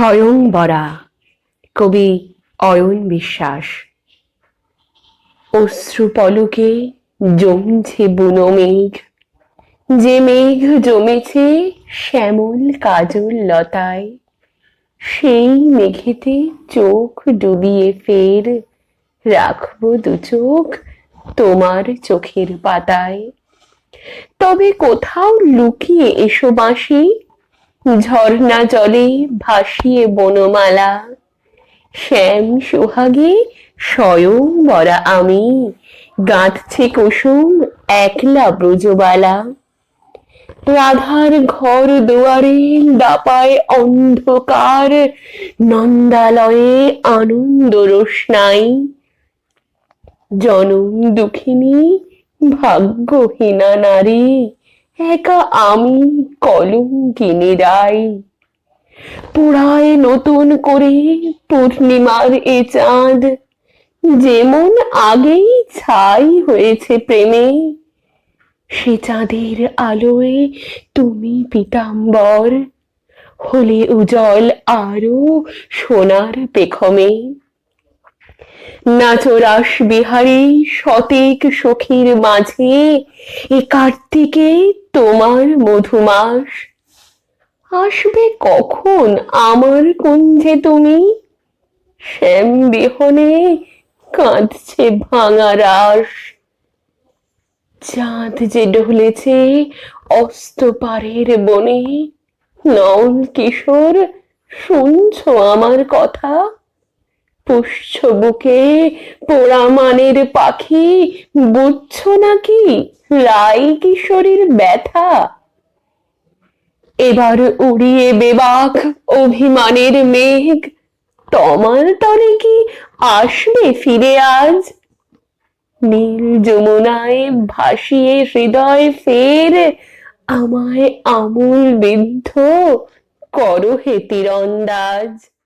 স্বয়ংবরা কবি অয়ন বিশ্বাস। অশ্রু পলকে জমছে বুনো মেঘ, যে মেঘ জমেছে শ্যামল কাজল লতায়, সেই মেঘেতে চোখ ডুবিয়ে ফের রাখব দু চোখ তোমার চোখের পাতায়। তবে কোথাও লুকিয়ে এসো বাঁশি ঝর্ণা জলে ভাসিয়ে বনমালা। শ্যাম সোহাগে স্বয়ং বরা আমি, গাঁথছে কুসুম একলা ব্রজবালা। রাধার ঘর দুয়ারে দাপায় অন্ধকার, নন্দালয়ে আনন্দ রোশনাই। জনম দুঃখিনী, ভাগ্যহীনা নারী। একা আমি কলঙ্কিনী রাই পোড়ায় নতুন করে পূর্ণিমার এ চাঁদ যেমন আগেই ছাই হয়েছে প্রেমে, সে চাঁদের আলোয় তুমি পিতাম্বর, হলে উজ্জ্বল আরও সোনার পেখমে। নাচরাস বিহারী শতেক সখীর মাঝে এ কার্তিকে তোমার মধুমাস আসবে কখন আমার কুঞ্জে তুমি? শ্যাম বিহনে কাঁদছে ভাঙা রাস চাঁদ যে ডলেছে অস্ত পারের বনে। নল কিশোর, শুনছো আমার কথা? পুষ্য বুকে পোড়া মানের পাখি, বুঝছ নাকি? রাই কিশোরীর ব্যথা। এবার উড়িয়ে বেবাক অভিমানের মেঘ। তোমার তরে কি আসবে ফিরে আজ? নীল যমুনায় ভাসিয়ে হৃদয় ফের আমায় আমূল বিদ্ধ করো হে তীরন্দাজ।